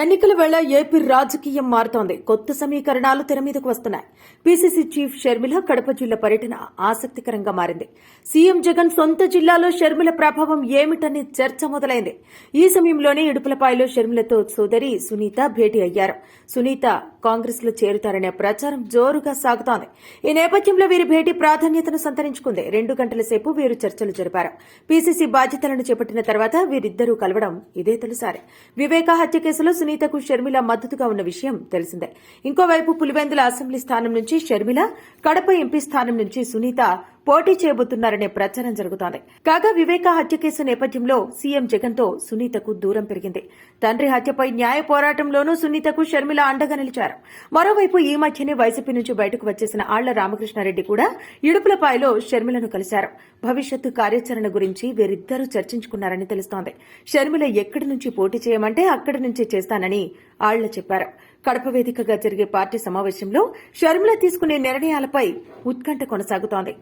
ఎన్నికల వేళ ఏపీ రాజకీయం మారుతోంది. కొత్త సమీకరణాలు తెర మీదకు వస్తున్నాయి. పీసీసీ చీఫ్ షర్మిల కడప జిల్లా పర్యటన ఆసక్తికరంగా మారింది. సీఎం జగన్ సొంత జిల్లాలో షర్మిల ప్రభావం ఏమిటనే చర్చ మొదలైంది. ఈ సమయంలోనే ఇడుపులపాయలో షర్మిలతో సోదరి సునీత భేటీ అయ్యారు. సునీత కాంగ్రెస్లో చేరుతారనే ప్రచారం జోరుగా సాగుతోంది. ఈ నేపథ్యంలో వీరి భేటీ ప్రాధాన్యతను సంతరించుకుంది. రెండు గంటల సేపు వీరు చర్చలు జరిపారు. పీసీసీ బాధ్యతలను చేపట్టిన తర్వాత వీరిద్దరూ కలవడం ఇదే తొలిసారి. వివేక హత్య కేసులో సునీతకు షర్మిల మద్దతుగా ఉన్న విషయం తెలిసిందే. ఇంకోవైపు పులివెందుల అసెంబ్లీ స్థానం నుంచి షర్మిల కడప ఎంపీ స్థానం నుంచి సునీత పోటీ చేయబోతున్నారనే ప్రచారం జరుగుతోంది. కాగా వివేక హత్య కేసు నేపథ్యంలో సీఎం జగన్తో సునీతకు దూరం పెరిగింది. తండ్రి హత్యపై న్యాయ పోరాటంలోనూ సునీతకు షర్మిల అండగా నిలిచారు. మరోవైపు ఈ మధ్యనే వైసీపీ నుంచి బయటకు వచ్చేసిన ఆళ్ళ రామకృష్ణారెడ్డి కూడా ఇడుపులపాయలో షర్మిలను కలిశారు. భవిష్యత్తు కార్యాచరణ గురించి వీరిద్దరూ చర్చించుకున్నారని తెలుస్తోంది. షర్మిల ఎక్కడి నుంచి పోటీ చేయమంటే అక్కడి నుంచే చేస్తానని ఆళ్ళ చెప్పారు. కడప వేదికగా జరిగే పార్టీ సమావేశంలో షర్మిల తీసుకునే నిర్ణయాలపై ఉత్కంఠ కొనసాగుతోంది.